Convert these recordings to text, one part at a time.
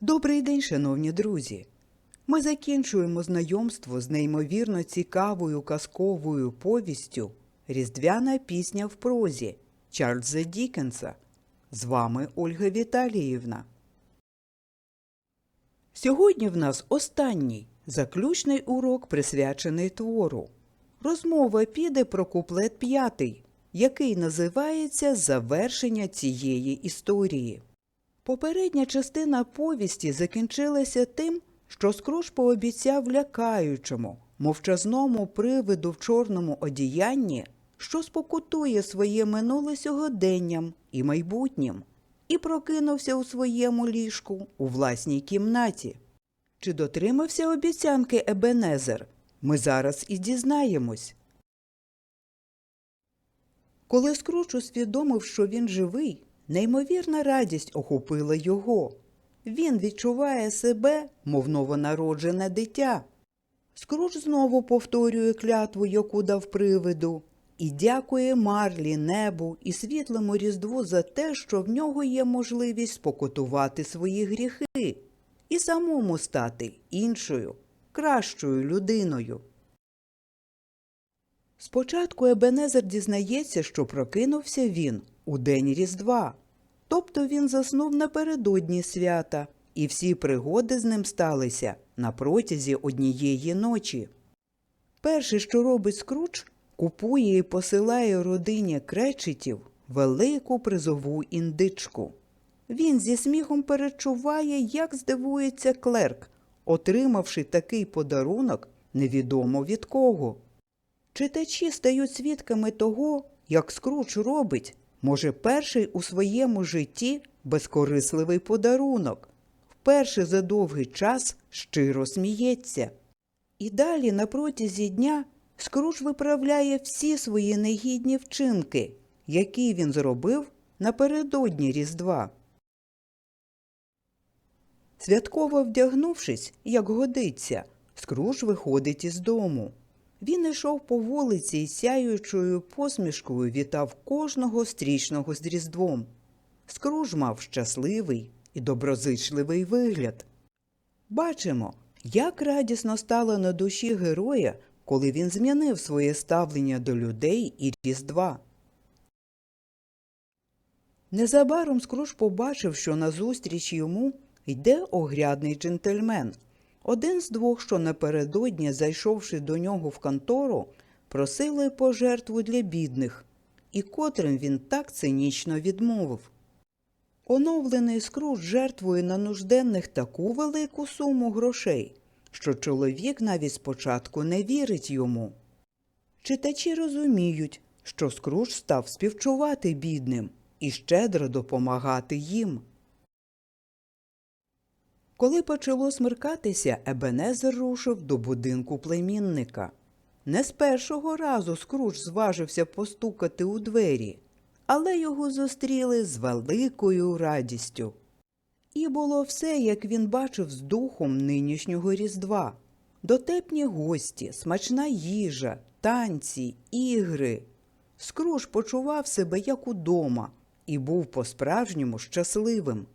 Добрий день, шановні друзі! Ми закінчуємо знайомство з неймовірно цікавою казковою повістю Різдвяна пісня в прозі Чарльза Дікенса. З вами Ольга Віталіївна. Сьогодні в нас останній заключний урок присвячений твору. Розмова піде про куплет п'ятий, який називається Завершення цієї історії. Попередня частина повісті закінчилася тим, що Скруж пообіцяв лякаючому, мовчазному привиду в чорному одіянні, що спокутує своє минуле сьогоденням і майбутнім, і прокинувся у своєму ліжку у власній кімнаті. Чи дотримався обіцянки Ебенезер? Ми зараз і дізнаємось. Коли Скруч усвідомив, що він живий, неймовірна радість охопила його. Він відчуває себе, мов новонароджене дитя. Скруч знову повторює клятву, яку дав привиду, і дякує Марлі, небу і світлому різдву за те, що в нього є можливість спокутувати свої гріхи і самому стати іншою, кращою людиною. Спочатку Ебенезер дізнається, що прокинувся він у день Різдва, тобто він заснув напередодні свята, і всі пригоди з ним сталися на протязі однієї ночі. Перше, що робить Скруч, купує і посилає родині кречетів велику призову індичку. Він зі сміхом перечуває, як здивується клерк, отримавши такий подарунок невідомо від кого. Читачі стають свідками того, як Скруч робить, може, перший у своєму житті безкорисливий подарунок, вперше за довгий час щиро сміється. І далі, на протязі дня, Скруч виправляє всі свої негідні вчинки, які він зробив напередодні Різдва. Святково вдягнувшись, як годиться, Скруч виходить із дому. Він йшов по вулиці і сяючою посмішкою вітав кожного стрічного з Різдвом. Скруж мав щасливий і доброзичливий вигляд. Бачимо, як радісно стало на душі героя, коли він змінив своє ставлення до людей і Різдва. Незабаром Скруж побачив, що назустріч йому йде огрядний джентльмен. Один з двох, що напередодні, зайшовши до нього в контору, просили пожертву для бідних, і котрим він так цинічно відмовив. Оновлений скруж жертвує на нужденних таку велику суму грошей, що чоловік навіть спочатку не вірить йому. Читачі розуміють, що скруж став співчувати бідним і щедро допомагати їм. Коли почало смеркатися, Ебенезер рушив до будинку племінника. Не з першого разу Скруч зважився постукати у двері, але його зустріли з великою радістю. І було все, як він бачив з духом нинішнього Різдва. Дотепні гості, смачна їжа, танці, ігри. Скруж почував себе як удома і був по-справжньому щасливим.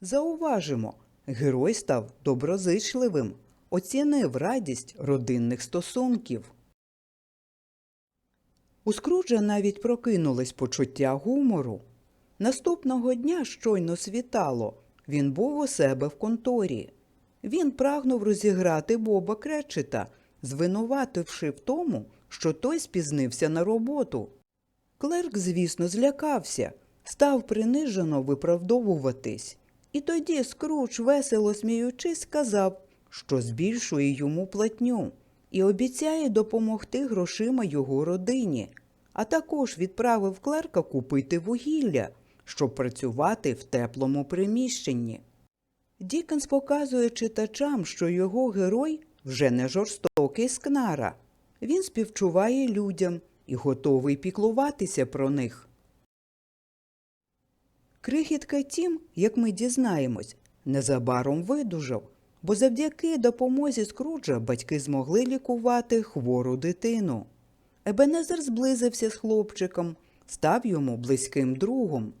Зауважимо, Герой став доброзичливим, оцінив радість родинних стосунків. У Скруджа навіть прокинулось почуття гумору. Наступного дня щойно світало, він був у себе в конторі. Він прагнув розіграти Боба Кречета, звинувативши в тому, що той спізнився на роботу. Клерк, звісно, злякався, став принижено виправдовуватись. І тоді Скруч, весело сміючись, сказав, що збільшує йому платню і обіцяє допомогти грошима його родині, а також відправив клерка купити вугілля, щоб працювати в теплому приміщенні. Дікенс показує читачам, що його герой вже не жорстокий скнара. Він співчуває людям і готовий піклуватися про них. Крихітка тім, як ми дізнаємось, незабаром видужав, бо завдяки допомозі Скруджа батьки змогли лікувати хвору дитину. Ебенезер зблизився з хлопчиком, став йому близьким другом.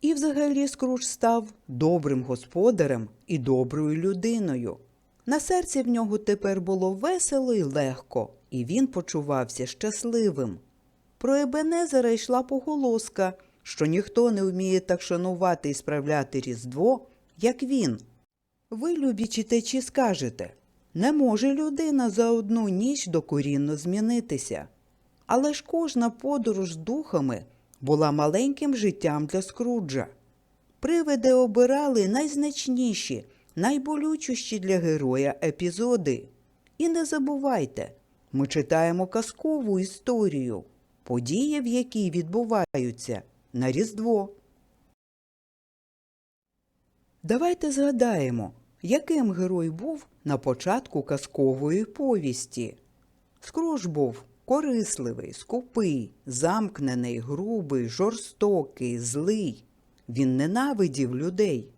І взагалі Скрудж став добрим господарем і доброю людиною. На серці в нього тепер було весело і легко, і він почувався щасливим. Про Ебенезера йшла поголоска, що ніхто не вміє так шанувати і справляти Різдво, як він. Ви, любі читачі, скажете, не може людина за одну ніч докорінно змінитися. Але ж кожна подорож з духами була маленьким життям для Скруджа. Привиди обирали найзначніші, найболючіші для героя епізоди. І не забувайте, ми читаємо казкову історію, події, в якій відбуваються на Різдво. Давайте згадаємо, яким герой був на початку казкової повісті. Скруж був корисливий, скупий, замкнений, грубий, жорстокий, злий. Він ненавидів людей.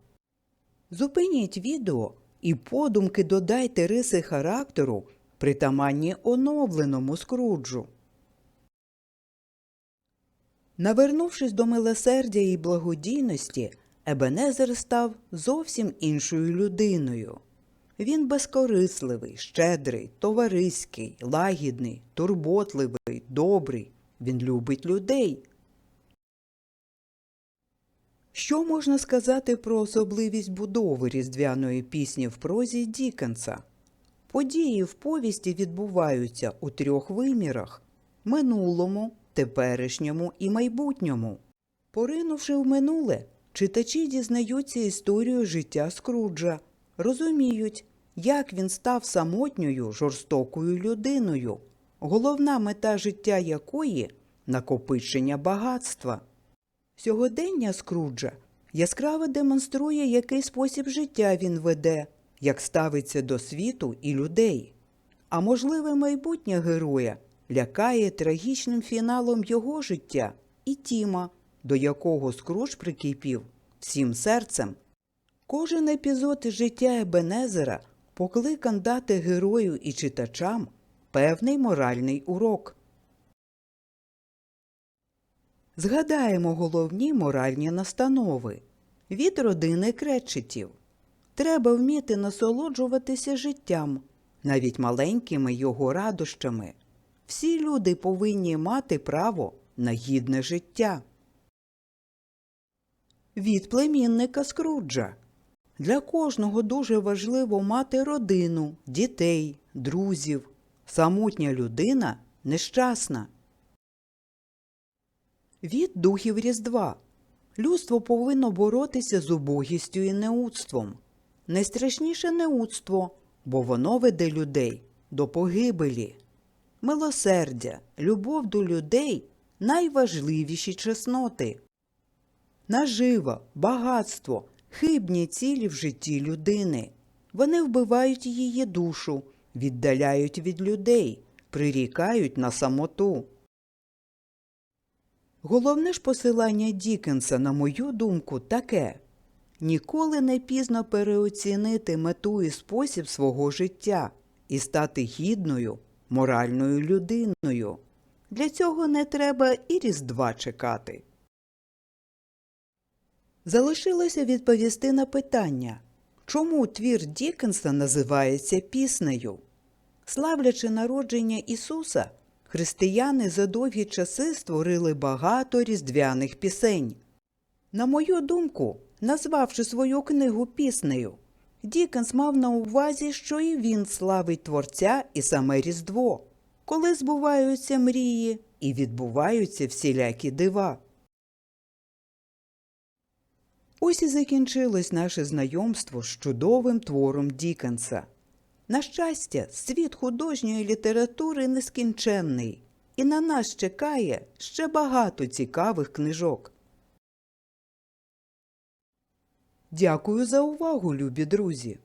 Зупиніть відео і подумки додайте риси характеру, притаманні оновленому скруджу. Навернувшись до милосердя і благодійності, Ебенезер став зовсім іншою людиною. Він безкорисливий, щедрий, товариський, лагідний, турботливий, добрий. Він любить людей. Що можна сказати про особливість будови різдвяної пісні в прозі Дікенса? Події в повісті відбуваються у трьох вимірах минулому, теперішньому і майбутньому. Поринувши в минуле, читачі дізнаються історію життя Скруджа, розуміють, як він став самотньою жорстокою людиною, головна мета життя якої накопичення багатства. Сьогодення Скруджа яскраво демонструє, який спосіб життя він веде, як ставиться до світу і людей. А можливе майбутнє героя лякає трагічним фіналом його життя і Тіма, до якого Скрудж прикипів всім серцем. Кожен епізод із життя Ебенезера покликан дати герою і читачам певний моральний урок. Згадаємо головні моральні настанови від родини кречетів. Треба вміти насолоджуватися життям, навіть маленькими його радощами. Всі люди повинні мати право на гідне життя. Від племінника Скруджа. Для кожного дуже важливо мати родину, дітей, друзів. Самотня людина нещасна. Від духів Різдва. Людство повинно боротися з убогістю і неудством. Найстрашніше неудство, бо воно веде людей до погибелі. Милосердя, любов до людей найважливіші чесноти. Нажива, багатство, хибні цілі в житті людини. Вони вбивають її душу, віддаляють від людей, прирікають на самоту. Головне ж посилання Дікенса, на мою думку, таке ніколи не пізно переоцінити мету і спосіб свого життя і стати гідною, моральною людиною. Для цього не треба і Різдва чекати. Залишилося відповісти на питання, чому твір Дікенса називається піснею. Славлячи народження Ісуса, християни за довгі часи створили багато різдвяних пісень. На мою думку, назвавши свою книгу піснею, Дікенс мав на увазі, що і він славить Творця і саме Різдво, коли збуваються мрії і відбуваються всілякі дива. Ось і закінчилось наше знайомство з чудовим твором Дікенса. На щастя, світ художньої літератури нескінченний, і на нас чекає ще багато цікавих книжок. Дякую за увагу, любі друзі!